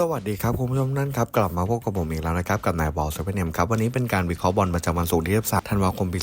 สวัสดีครับคุณผู้ชมนั่นครับกลับมาพบกับผมอีกแล้วนะครับกับนายบอลเซเว่นเอ็มครับวันนี้เป็นการวิเคราะห์บอลประจำวันศุกร์ที่23ธันวาคมปี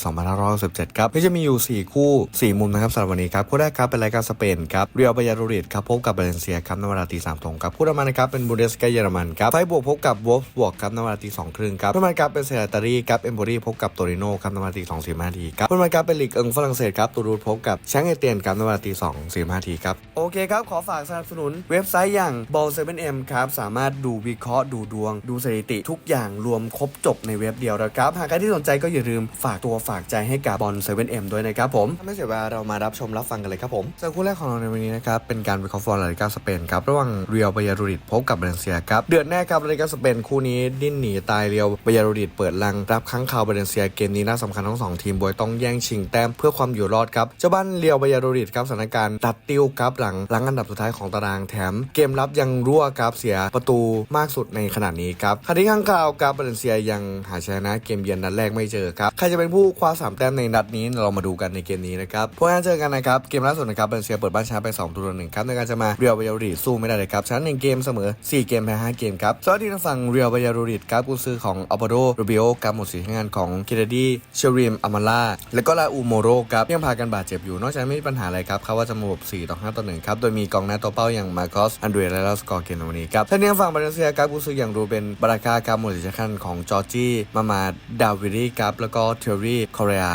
2567ครับที่จะมีอยู่ 4 คู่ 4 มุมนะครับสำหรับวันนี้ครับคู่แรกครับเป็นรายการสเปนครับเรียลบายาโดริดครับพบกับบาเลนเซียครับในเวลาตีสามตรงครับคู่ต่อมานะครับเป็นบูเดสกาเยอรมันครับไฟบวกพบกับวอลฟบวกครับในเวลาตีสองครึ่งครับคู่ต่อมาครับเป็นเซราตารีครับเอมโบรีพบกับโตริโนครับในเวลาตีสองสี่ห้าทีครับคู่ต่อมาครับเป็นลีกเอิงฝรั่งเศสครับตูรูดพบกับแชงเอเตียนครับในเวลาตีสองสี่ห้าทีครับโอเคครับขอฝากสนับสนุนเว็บไซต์อย่าง ball 7 m ครับสามารถดูวิเคราะห์ดูดวง ดูสถิติทุกอย่างรวมครบจบในเว็บเดียวนะครับ หากใครที่สนใจก็อย่าลืมฝากตัวฝากใจให้กับบอล 7M ด้วยนะครับผมไม่เสียเวลาเรามารับชมรับฟังกันเลยครับผมสำหรับคู่แรกของเราในวันนี้นะครับเป็นการวิเคราะห์ฟอร์ลาลิกาสเปนครับระหว่างเรียวบายาโดริดพบกับบาเลนเซียครับเดือดแน่ครับลาลิกาสเปนคู่นี้ดิ้นหนีตายเรียวบายาโดริดเปิดลังรับค้างคาวบาเลนเซียเกมนี้น่าสำคัญทั้งสองทีมบอยต้องแย่งชิงแต้มเพื่อความอยู่รอดครับเจ้าบ้านเรียวบายาโดริดครับสถานการณ์ตัดติ้วครับหลังหลังอันดับสุดท้ายของตารางแถม เกมรับยังรั่วครับเสียประตูมากสุดในขณะนี้ครับขณะที่ข้างข่าวกับบาเลนเซียยังหาชนะเกมเยือนนัดแรกไม่เจอครับใครจะเป็นผู้คว้าสามแต้มในนัดนี้เรามาดูกันในเกมนี้นะครับพวกนั้นเจอกันนะครับเกมล่าสุดนะครับบาเลนเซียเปิดบ้านชนะไป2ตัวหนึ่งครับในการจะมาเรียวบายาโดริดสู้ไม่ได้เลยครับชนะหนึ่งเกมเสมอ 4 เกมแพ้5เกมครับสวัสดีทางฝั่งเรียวบายาโดริดครับกุนซือของอัลบาโดรูบิโอครับหมดสีให้งานของเคเดดีเชอริมอามาล่าและก็ลาอูโมโรครับยังพากันบาดเจ็บอยู่นอกจากไม่มีปัญหาอะไรครับเขาว่าจะมาบ4ต่อ5ต่อ1ครับโดยมีกองหน้าตัวเป้าอย่างมาโคสอันเดรและลาสกอร์เกนวันนี้ครับท่านี้ฝั่งบาเลนเซียครับกุซืออย่างรูเบนบาราคาครับหมดสีให้นของจอร์จี้มามาดาวิดีครับแล้วก็เทอรี่คอเรีย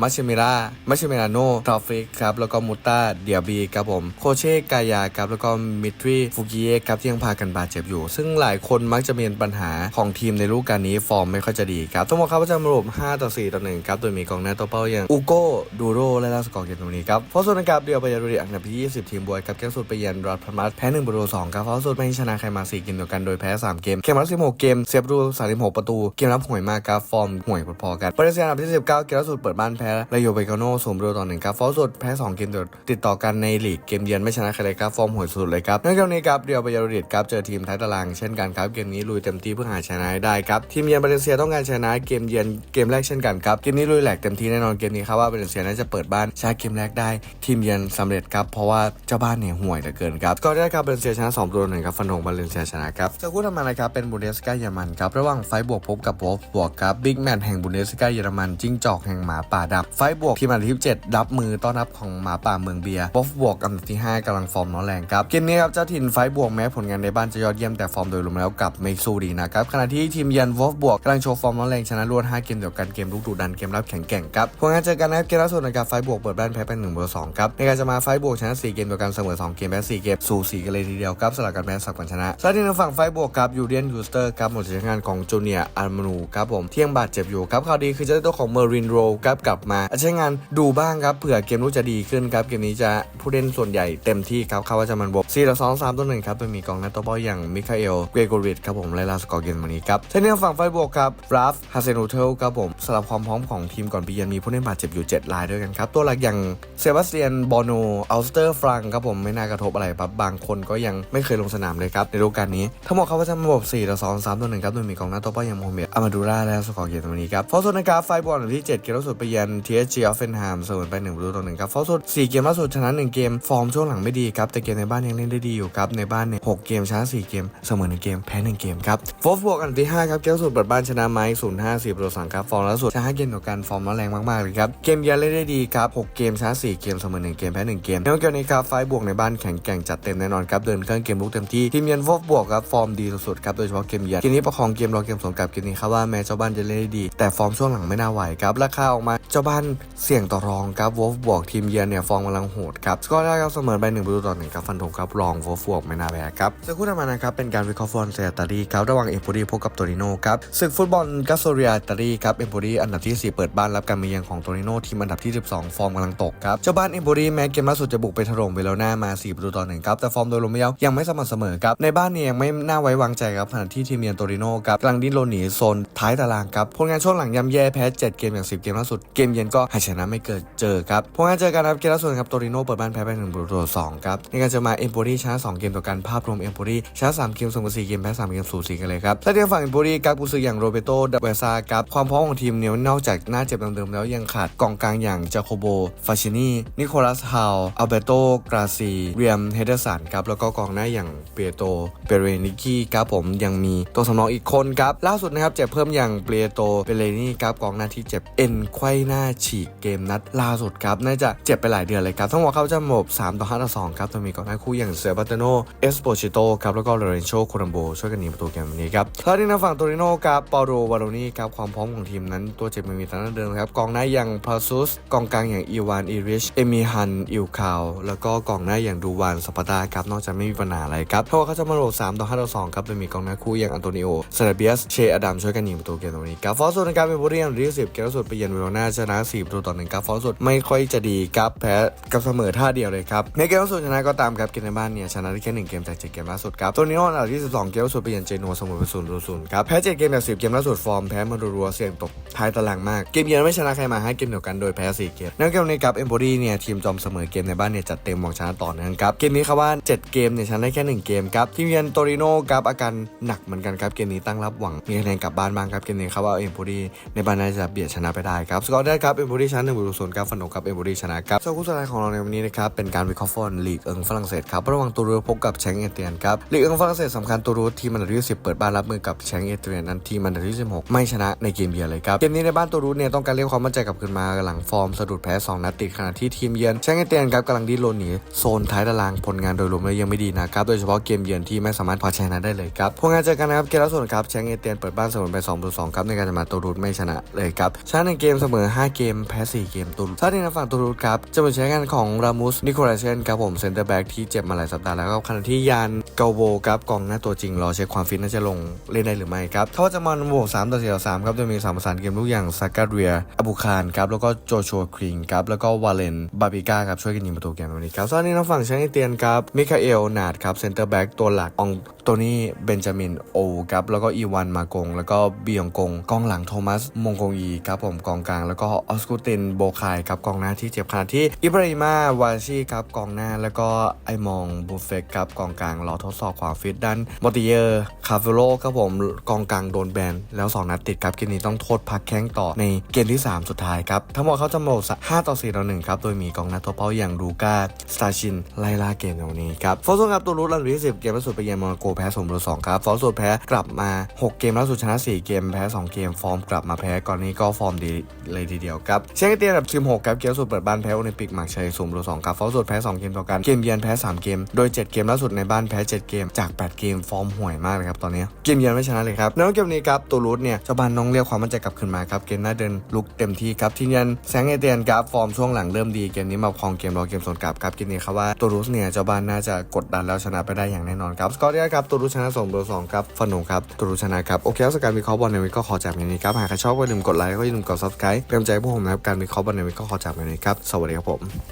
มัชเชมิรามัชเชมิราโนทราฟิกครับ แล้วก็มูต้าเดียบีครับผม โคเช่กายาครับ แล้วก็มิทรีฟูกิเอครับที่ยังพากันบาดเจ็บอยู่ ซึ่งหลายคนมักจะมีปัญหาของทีมในฤดูกาลนี้ฟอร์มไม่ค่อยจะดีครับ ต้องบอกครับว่าจะมารวม5ต่อ 4 ต่อ 1 ครับ โดยมีกองหน้าตัวเป้าอย่างอูโก้ดูโรและลาสกอร์เกนตรงนี้ครับเพราะส่วนนะครับเดียวไปยาโดริอันดับที่ 20 ทีมบวยครับแก้สุดไปเยือนรอดพมัสแพ้1ประตู2ครับเพราะสุดไม่ชนะใครมา 4 เกมเดียวกันโดยแพ้ 3 เกม เกมรับ16 เกมเสียประตู36 ประตู เกมรับห่วยมากครับฟอร์มห่วยพอๆกันบริเซียอันดับที่ 19 เกมล่าสุดเปิดบ้านแพ้รายโยเบกาโนศูนย์ประตูต่อหนึ่งครับฟอลสุดแพ้ 2 เกมติดต่อกันในลีกเกมเยือนไม่ชนะใครเลยครับฟอร์มห่วยสุดเลยครับในเกมนี้ครับเรียวบายาริดครับเจอทีมท้ายตารางเช่นกันครับเกมนี้ลุยเต็มที่เพื่อหาชนะได้ครับทีมเยือนบาเลนเซียต้องการชนะเกมเยือนเกมแรกเช่นกันครับเกมนี้ลุยแหลกเต็มที่แน่นอนเกมนี้ครับว่าบาเลนเซียน่าจะเปิดบ้านชนะเกมแรกได้ ทีมเยือนสำเร็จครับเพราะว่าเจ้าบ้านเนี่ยห่วยเหลือเกินครับก็ได้ครับบาเลนเซียชนะ2ตัวหนึ่งครับฟันธงบาเลนเซียชนะครับจะคู่ทำมานะครับเป็นบูเดสกาเยอรมันครับระหว่างไฟบวกพบกับวอลฟบวกครับบิ๊กแมตช์แห่งบูเดสกาเยอรมันจิ้งจอกแห่งหมาป่าดับไฟบวกทีมอันดับที่7รับมือต้อนรับของหมาป่าเมืองเบียร์วอลฟบวกอันดับที่ 5กำลังฟอร์มร้อนแรงครับเกมนี้ครับเจ้าถิ่นไฟบวกแม้ผลงานในบ้านจะยอดเยี่ยมแต่ฟอร์มโดยรวมแล้วกลับไม่สู้ดีนะครับขณะที่ทีมเยือนวอลฟบวกกำลังโชว์ฟอร์มร้อนแรงชนะรวด5เกมเดียวกันเกมลุกดุดันเกมรับแข็งแกร่งครับผลงานเจอกันนะครับเกมล่าสุดนะครับไฟบวกเปิดบ้านแพ้เป็น1เบอร์2ครับในการจะมาไฟบวกชนะ4เกมเดียวกันเสมอ2เกมแพ้4เกมสูสีกันเลยทีเดียวครับสลับกันแพ้สักกันชนะส่วนที่ทางฝั่งไฟบวกครับยูเดียนยูสเตอร์ครับหมดสิทธิ์งานของจูเนียอาร์มานูครับผมเที่ยงบาดเจ็บอยู่ครับข่าวดีคือเจ้าตัวของเมอรินโรครับกลับมาใช้งานดูบ้างครับเผื่อเกมรู้จะดีขึ้นครับเกมนี้จะผู้เล่นส่วนใหญ่เต็มที่ครับเขาว่าจะมันบวก4ต่อ2 3ต่อ1ครับโดยมีกองหน้าตัวเป้าอย่างมิคาเอลเกรโกริดครับผมแลลาสกอร์เกนวันนี้ครับเช่นเดียวฝั่งไฟบวกครับราฟฮาเซนูเทลครับผมสำหรับความพร้อมของทีมก่อนปีเยือนมีผู้เล่นบาดเจ็บอยู่ 7 รายด้วยกันครับตัวหลักอย่างเซบาสเตียนบอโนอัลสเตอร์ฟรังครับผมไม่น่ากระทบอะไรครับบางคนก็ยังไม่เคยลงสนามเลยครับในฤดูกาลนี้ ทั้งหมดเขาว่าจะมาบวก4ต่อ2 3ต่อ1ครับโดยมีกองหน้าตัวเป้าอย่างโมฮัมเม็ดอามาดูราและสกอร์เกนวันนี้ครับฟอสุดนะครับไฟบอลที่ 7 เกมล่าสุดไปเยือนทีเอชจีออฟเฟนไฮมเสมอไป1ประตูต่อ1ครับฟอสุด4เกมล่าสุดชนะ 1 เกม ฟอร์มช่วงหลังไม่ดีครับแต่เกมในบ้านยังเล่นได้ดีอยู่ครับในบ้านเนี่ย6เกมชนะ4เกมเสมอ1เกมแพ้1เกมครับฟอร์บวกอันที่5ครับเกมล่าสุดเปิดบ้านชนะไม้0 5 4ประตู3ครับฟอร์มล่าสุดชนะเกมต่อกันฟอร์มแรงมากๆเลยครับเกมเยือนเล่นได้ดีครับ6เกมชนะ4เกมเสมอ1เกมแพ้1เกมในเกมนี้ครับไฟบวกในบ้านแข็งแกร่งจัดเต็มแน่นอนครับเดินเครื่องเกมลุกเต็มที่ทีมเยือนฟบวกครับฟอร์มดีสุดๆครับโดยเฉพาะเกมเยือนเกมนี้ประคองเกมรอเกมสงกับเกมนี้ครับว่าแม้เจ้าบ้านจะเล่นได้ดี แต่ฟอร์มช่วงหลังไม่น่าไหวครับราคาออกมา จ้าบ้านเสี่ยงต่อรองครับวอลฟบวกทีมเยือนเนี่ยฟอร์มกำลังโหดครับสกอร์ได้ครับเสมอไป1ประตูต่อ1ครับฟันธงครับรองวอลฟบวกไม่น่าแพ้ครับจะคู่ต่อมานะครับเป็นการวิเคราะห์ฟอร์มเซตารีครับระหว่างเอมโปรีพบกับโตริโนครับศึกฟุตบอลกัสโซเรียตารีครับเอมโปรีอันดับที่ 4 เปิดบ้านรับการมาเยือนของโตริโนทีมอันดับที่ 12 ฟอร์มกำลังตกครับเจ้าบ้านเอมโปรีแม้เกมล่าสุดจะบุกไปถล่มเวโรนามา4ประตูต่อ1ครับแต่ฟอร์มโดยรวมยังไม่สม่ำเสมอครับในบ้านเนี่ยยังไม่น่าไว้วางใจครับขณะที่ทีมเยือนโตริโนครับกำลังดิ้นรนหนีโซนท้ายตารางครับผลงานช่วงหลังย่ำแย่แพ้7เกมอย่าง10 เกมล่าสุดเกมมเยือนก็หาชนะไม่เกิดเจอครับพวกงานเจอกันครับเกมล่าสุดครับโตริโนเปิดบ้านแพ้ไปหนึ่งประตูต่อสองครับในการจะมาเอ็มโปรีชนะสองเกมต่อกันภาพรวมเอ็มโปรีชนะสามเกมส่งกันสี่เกมแพ้สามเกมสูสีกันเลยครับและในฝั่งเอ็มโปรีครับกุซืออย่างโรเบโตดับเบซาครับความพร้อมของทีมเนี่ยนอกจากหน้าเจ็บเดิมๆแล้วยังขาดกองกลางอย่างจาโคโบฟาชินีนิโคลัสฮาวอัลเบโตกราซีเรียมเฮเดอร์สันครับแล้วก็กองหน้าอย่างเปียโตเปเรนิกี้ครับผมยังมีตัวสำรองอีกคนครับล่าสุดนะครับเจ็บเพิ่มอย่างเปียโตเปเรนี่ครับกองหน้าที่เจ็บเอ็นไขว้น้าฉีกเกมนัดล่าสุดครับน่าจะเจ็บไปหลายเดือนเลยครับทั้งหมดเขาจะหมบ3ต่อ5ต่อ2ครับโดยมีกองหน้าคู่อย่างเซบาเตโนเอสโปชิโตครับแล้วก็โลเรนโชโคลัมโบช่วยกันหนีประตูเกมวันนี้ครับแล้วที่ทางฝั่งโตริโนครับปาโรวาโรนี่ครับความพร้อมของทีมนั้นตัวเจ็บไม่มีตามเดิมครับกองหน้าอย่างพาซุสกองกลางอย่างอีวานอีริชเอมิฮันอิลคาวแล้วก็กองหน้าอย่างดูวานสปาตาครับนอกจากไม่มีปัญหาอะไรครับเพราะว่าเขาจะมาโหลด3ต่อ5ต่อ2ครับโดยมีกองหน้าคู่อย่างอันโตนิโอซเลเบียสเชอดัมช่วยกันยิงประตูเกมตรงนี้ครับฟอร์สุดนะครับเป็นบุรีรัมย์ที่10เกมล่าสุดไปเยือนเวโรนาชนะ4ประตูต่อ1ครับฟอร์สุดไม่ค่อยจะดีครับแพ้กับเสมอท่าเดียวเลยครับในเกมล่าสุดชนะก็ตามครับเกมในบ้านเนี่ยชนะได้แค่1เกมจาก7เกมล่าสุดครับโตนิโออันดับที่ 12 เกมล่าสุดไปเยือนเจนัวเสมอไป0ต่อ0ครับแพ้7เกมจาก10เกมล่าสุดฟอร์มแพ้มารัวเสี่ยงตกท้ายตารางมากเกมเยือนไม่ชนะใครมา5เกมเดียวกันโดยแพ้4เกมในเกมนี้ครับเอมโบรีเนี่ยทีมจอมเสมอเกมในบ้านเนี่ยจัดเต็มหวังชนะต่อเนื่องครับเกมนี้ครับว่า 7 เกมเนี่ยชนะได้แค่ 1 เกมครับทีมเยือนโตริโนครับอาการหนักเหมือนกันครับเกมนี้ตั้งรับหวังมีคะแนนกลับบ้านบ้างครับเกมนี้ครับว่าเอมโบรีในบ้านน่าจะเบียดชนะไปได้ครับสกอร์ได้ครับเอ็มโบรีชนะ1ประตูศูนย์ครับฟันโนครับเอ็มโบรีชนะครับส่วนคู่สุดท้ายของเราในวันนี้นะครับเป็นการวิเคราะห์ฟุตบอลลีกเอิงฝรั่งเศสครับระหว่างตูรูพบกับแชงเอเตียนครับลีกเอิงฝรั่งเศสสำคัญตูรูทีมอันดับที่10เปิดบ้านรับมือกับแชงเอเตียนนั้นทีมอันดับที่16ไม่ชนะในเกมเยือนเลยครับเกมนี้ในบ้านตูรูเนี่ยต้องการเรียกความมั่นใจกลับคืนมาหลังฟอร์มสะดุดแพ้2นัดติดขณะที่ทีมเยือนแชงเอเตียนครับกำลังดิ้นรนหนีโซนท้ายตารางผลงานโดยรวมแล้วยังไม่ดีนะครับโดยเฉพาะเกมเยือนที่ไม่สามารถพาชนะได้เลยครับพวกงานเจอกันนะครับเกมล่าสุดครับแชงเอเตียนเปิดบ้านเสมอไป2ต่อ2ครับในการจะมาตูรูไม่ชนะเลยครับชนะในเกมเสมอ5 เกม แพ้ 4 เกมตูรูถ้าที่ทางฝั่งตูรูครับจะเป็นใช้งานของรามุสนิโคลาเชนครับผมเซนเตอร์แบ็กที่เจ็บมาหลายสัปดาห์แล้วก็ขณะที่ยานเกาโวครับกองหน้าตัวจริงรอเช็คความฟิตน่าจะลงเล่นได้หรือไม่ครับเขาจะมาโหวต3ต่อ4ต่อ3ครับโดยมีสามประสานเกมลูกอย่างซากาเรียอบูคารครับแล้วก็โจชัวคริงครับแล้วก็วาเลนบาบิก้าครับช่วยกันยิงประตูเกมวันนี้ครับส่วนนี้ทางฝั่งแชงเตียนครับมิคาเอลนาดครับเซนเตอร์แบ็กตัวหลักอองโตนี่เบนจามินโอครับแล้วก็อีวานมากง แล้วก็บียงกงกองหลังโทมัสมงกงอีครับผมกองกลางแล้วก็ออสกูตินโบคายครับกองหน้าที่เจ็บขณะที่อิบราฮิมาวาชีครับกองหน้า แล้วก็ไอมองบูเฟกครับกองกลางรอทดสอบความฟิตด้านมอติเยอร์คาเฟโลครับผมกองกลางโดนแบนแล้ว 2 นัดติดครับเกมนี้ต้องโทษพักแข้งต่อในเกมที่ 3 สุดท้ายครับ ทั้งหมดเขาจะหมด5ต่อ4ต่อ1ครับโดยมีกองหน้าตัวเป้าอย่างดูกาสตาชินไล่ล่าเกมในวันนี้ครับฟอร์ซูครับตัวรุ่นลันที่10เกมล่าสุดไปเยือนโมนาโกแพ้สมบูรณ์2ครับฟอร์ซูแพ้กลับมา 6 เกมล่าสุดชนะ 4 เกมแพ้ 2 เกมฟอร์มกลับมาแพ้ก่อนนี้ก็ฟอร์มดีเลยทีีเดียวครับเชียงเตียนอันดับ16ครับเกมล่าสุดเปิดบ้านแพ้โอลิมปิกหมาร์ชัยสมบูรณ์2ครับฟอร์ซูแพ้ 2 เกมต่อกันเกมเยือนแพ้ 3 เกม โดย 7 เกมล่าสุดในบ้านแพ้ 7 เกมจาก 8 เกมฟอร์มห่วยมากเลยครับตอนนี้เกมเยือนไม่ชนะเลยครับในเกมนี้ครับตัวรูทเนี่ยเจ้าบ้านน้องเรียกความมั่นใจกลับขึ้นมาครับเกมหน้าเดินลุกเต็มที่ครับทีมยันแสงเอเตียนครับฟอร์มช่วงหลังเริ่มดีเกมนี้มาครองเกมรอเกมสวนกลับครับเกมนี้ครับว่าตัวรูทเนี่ยเจ้าบ้านน่าจะกดดันแล้วชนะไปได้อย่างแน่นอนครับสกอร์เดียครับตัวรูทชนะ2ต่อ2ครับฟนงครับตัวรูทชนะครับโอเคแล้วสการวิเคราะห์บอลในวันนี้ก็ขอจากแบบนี้ครับหากใครชอบก็อย่าลืมกดไลค์แล้วก็อย่าลืมกด subscribe เป็นกำลังใจใจพวกผมนะครับการวิเคราะห์บอลในวันนี้ก็ขอจากแบบนี้ครับ สวัสดีครับผม